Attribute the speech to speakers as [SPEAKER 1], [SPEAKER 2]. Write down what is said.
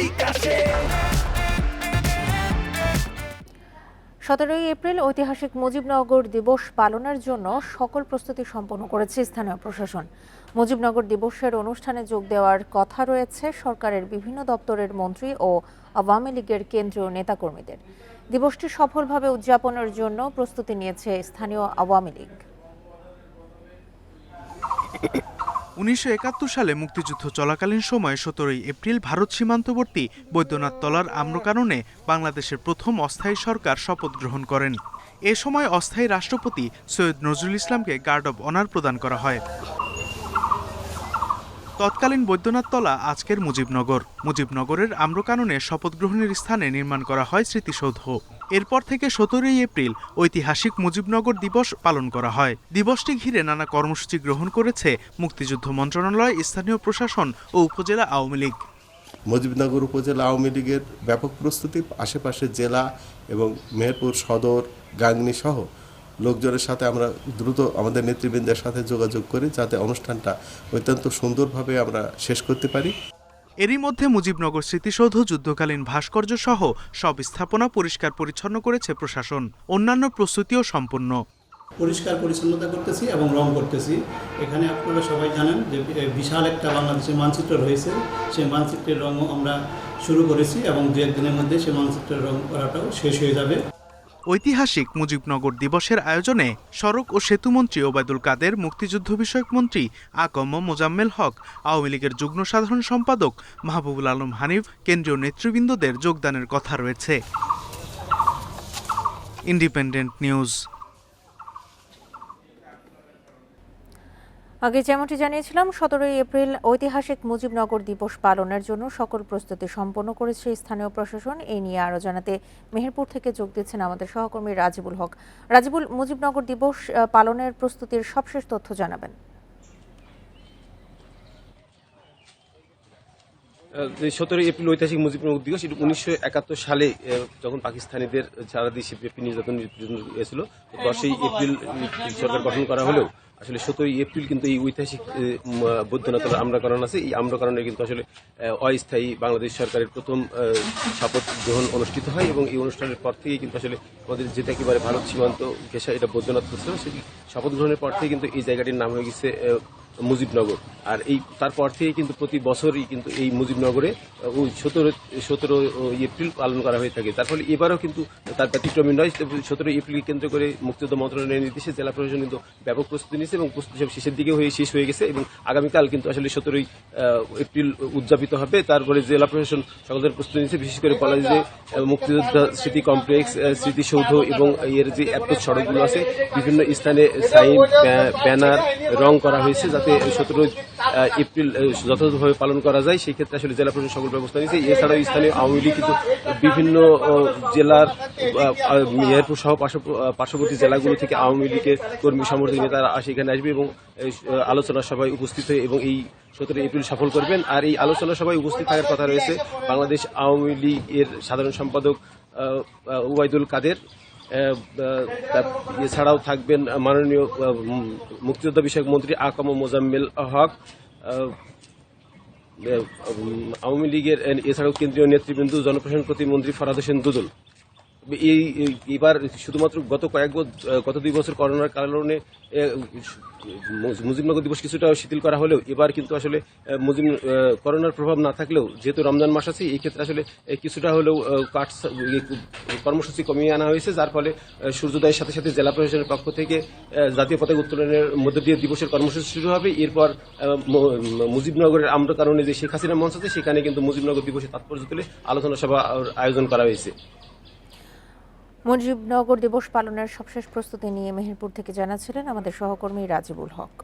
[SPEAKER 1] বিকাশে।
[SPEAKER 2] সতেরোই এপ্রিল ঐতিহাসিক মুজিবনগর দিবস পালনের জন্য সকল প্রস্তুতি সম্পন্ন করেছে স্থানীয় প্রশাসন। মুজিবনগর দিবসের অনুষ্ঠানে যোগ দেওয়ার কথা রয়েছে সরকারের বিভিন্ন দপ্তরের মন্ত্রী ও আওয়ামী লীগের কেন্দ্রীয় নেতাকর্মীদের। দিবসটি সফলভাবে উদযাপনের জন্য প্রস্তুতি নিয়েছে স্থানীয় আওয়ামী লীগ।
[SPEAKER 3] উনিশশো একাত্তর সালে মুক্তিযুদ্ধ চলাকালীন সময়ে সতেরোই এপ্রিল ভারত সীমান্তবর্তী বৈদ্যনাথ তলার আম্রকাননে বাংলাদেশের প্রথম অস্থায়ী সরকার শপথ গ্রহণ করেন। এ সময় অস্থায়ী রাষ্ট্রপতি সৈয়দ নজরুল ইসলামকে গার্ড অব অনার প্রদান করা হয়। তৎকালীন বৈদ্যনাথ তলা আজকের মুজিবনগর। মুজিবনগরের আম্রকাননে শপথ গ্রহণের স্থানে নির্মাণ করা হয় স্মৃতিসৌধ। এরপর থেকে সতেরোই এপ্রিল ঐতিহাসিক মুজিবনগর দিবস পালন করা হয়। দিবসটি ঘিরে নানা কর্মসূচি গ্রহণ করেছে মুক্তিযুদ্ধ মন্ত্রণালয়, স্থানীয় প্রশাসন ও উপজেলা আওয়ামী লীগ।
[SPEAKER 4] মুজিবনগর উপজেলা আওয়ামী লীগের ব্যাপক প্রস্তুতি আশেপাশে জেলা এবং মেহেরপুর সদর, গাংনী সহ লোকজনের সাথে আমরা দ্রুত আমাদের নেতৃবৃন্দের সাথে যোগাযোগ করি যাতে অনুষ্ঠানটা অত্যন্ত সুন্দরভাবে আমরা শেষ করতে পারি।
[SPEAKER 3] এরই মধ্যে মুজিবনগর স্মৃতিসৌধ যুদ্ধকালীন ভাস্কর্য সহ সব স্থাপনা পরিষ্কার পরিচ্ছন্ন করেছে প্রশাসন। অন্যান্য প্রস্তুতিও সম্পন্ন।
[SPEAKER 5] পরিষ্কার পরিচ্ছন্নতা করতেছি এবং রং করতেছি। এখানে আপনারা সবাই জানেন যে বিশাল একটা বাংলাদেশের মানচিত্র রয়েছে। সেই মানচিত্রের রঙও আমরা শুরু করেছি এবং দু একদিনের মধ্যে সেই মানচিত্রের রং করাটাও শেষ হয়ে যাবে।
[SPEAKER 3] ঐতিহাসিক মুজিবনগর দিবসের আয়োজনে সড়ক ও সেতুমন্ত্রী ওবায়দুল কাদের, মুক্তিযুদ্ধ বিষয়ক মন্ত্রী আকম মোজাম্মেল হক, আওয়ামী লীগের যুগ্ম সাধারণ সম্পাদক মাহবুবুল আলম হানিফ, কেন্দ্রীয় নেতৃবৃন্দদের যোগদানের কথা রয়েছে। Independent news.
[SPEAKER 2] আগে যেমনটি জানিয়েছিলাম, সতেরোই এপ্রিল ঐতিহাসিক মুজিবনগর দিবস পালনের জন্য সকল প্রস্তুতি সম্পন্ন করেছে স্থানীয় প্রশাসন। এই নিয়ে আরও জানাতে মেহেরপুর থেকে যোগ দিচ্ছেন আমাদের সহকর্মী রাজিবুল হক। রাজিবুল, মুজিবনগর দিবস পালনের প্রস্তুতির সবশেষ তথ্য জানাবেন।
[SPEAKER 6] সতেরোই এপ্রিল ঐতিহাসিক মুজিবনগর দিবস এটি উনিশশো একাত্তর সালে যখন পাকিস্তানিদের সারা দেশে ব্যাপী নির্যাতন হয়েছিল, দশই এপ্রিল সরকার গঠন করা হলেও আসলে সতেরোই এপ্রিল কিন্তু এই ঐতিহাসিক বৈদ্যনাথের আমরাকরণ আছে। এই আমরাকরণে কিন্তু আসলে অস্থায়ী বাংলাদেশ সরকারের প্রথম শপথ গ্রহণ অনুষ্ঠিত হয় এবং এই অনুষ্ঠানের পর থেকেই কিন্তু আসলে আমাদের যেটা একেবারে ভারত সীমান্ত ঘেঁষা এটা বৈদ্যনাথ ছিল সেই শপথ গ্রহণের পর থেকে কিন্তু এই জায়গাটির নাম হয়ে গেছে মুজিবনগর। আর এই তারপর থেকে কিন্তু প্রতি বছরই কিন্তু এই মুজিবনগরে ওই সতেরো সতেরো এপ্রিল পালন করা হয়ে থাকে। তার ফলে এবারও কিন্তু তার ব্যতিক্রমী নয় সতেরো এপ্রিল কেন্দ্র করে মুক্তিযুদ্ধ মন্ত্রণালয়ের নির্দেশে জেলা প্রশাসন কিন্তু ব্যাপক প্রস্তুতি নিয়েছে এবং প্রস্তুতি সব শেষের দিকে হয়ে, শেষ হয়ে গেছে এবং আগামীকাল কিন্তু আসলে সতেরোই এপ্রিল উদযাপিত হবে। তারপরে জেলা প্রশাসন সকল ধরনের প্রস্তুতি নিয়েছে, বিশেষ করে বলা যে মুক্তিযোদ্ধা স্মৃতি কমপ্লেক্স স্মৃতিসৌধ এবং এর যে অ্যাপ্রোচ সড়কগুলো আছে, বিভিন্ন স্থানে সাইন ব্যানার রং করা হয়েছে যাতে সতেরো এপ্রিল যথাযথভাবে পালন করা যায়, সেই ক্ষেত্রে আসলে জেলা প্রশাসন সকল ব্যবস্থা নিয়েছে। এছাড়াও স্থানীয় আওয়ামী লীগ কিন্তু বিভিন্ন জেলার মেহেরপুর সহ পার্শ্ববর্তী জেলাগুলো থেকে আওয়ামী লীগের কর্মী সমর্থক নেতারা সেখানে আসবে এবং আলোচনা সভায় উপস্থিত হয়ে এবং এই সতেরো এপ্রিল সফল করবেন। আর এই আলোচনা সভায় উপস্থিত থাকার কথা রয়েছে বাংলাদেশ আওয়ামী লীগের সাধারণ সম্পাদক ওবায়দুল কাদের। এছাড়াও থাকবেন মাননীয় মুক্তিযোদ্ধা বিষয়ক মন্ত্রী আকম মোজাম্মেল হক আওয়ামী লীগের এছাড়াও কেন্দ্রীয় নেতৃবৃন্দ, জনপ্রশাসন প্রতিমন্ত্রী ফরাদ হোসেন দুদুল। এই এবার শুধুমাত্র গত কয়েক গত দুই বছর করোনার কারণে মুজিবনগর দিবস কিছুটা শিথিল করা হলেও, এবার কিন্তু আসলে মুজিব করোনার প্রভাব না থাকলেও, যেহেতু রমজান মাস আছে, এই ক্ষেত্রে আসলে কিছুটা হলেও কাঠ কর্মসূচি কমিয়ে আনা হয়েছে, যার ফলে সূর্যোদয়ের সাথে সাথে জেলা প্রশাসনের পক্ষ থেকে জাতীয় পতাকা উত্তোলনের মধ্য দিয়ে দিবসের কর্মসূচি শুরু হবে। এরপর মুজিবনগরের আমরা কারণে যে শেখ হাসিনা মঞ্চ আছে, সেখানে কিন্তু মুজিবনগর দিবসের তাৎপর্য তুলে আলোচনা সভা আয়োজন করা হয়েছে।
[SPEAKER 2] মুজিবনগর দিবস পালনের সবশেষ প্রস্তুতি নিয়ে মেহেরপুর থেকে জানাচ্ছিলেন আমাদের সহকর্মী রাজিবুল হক।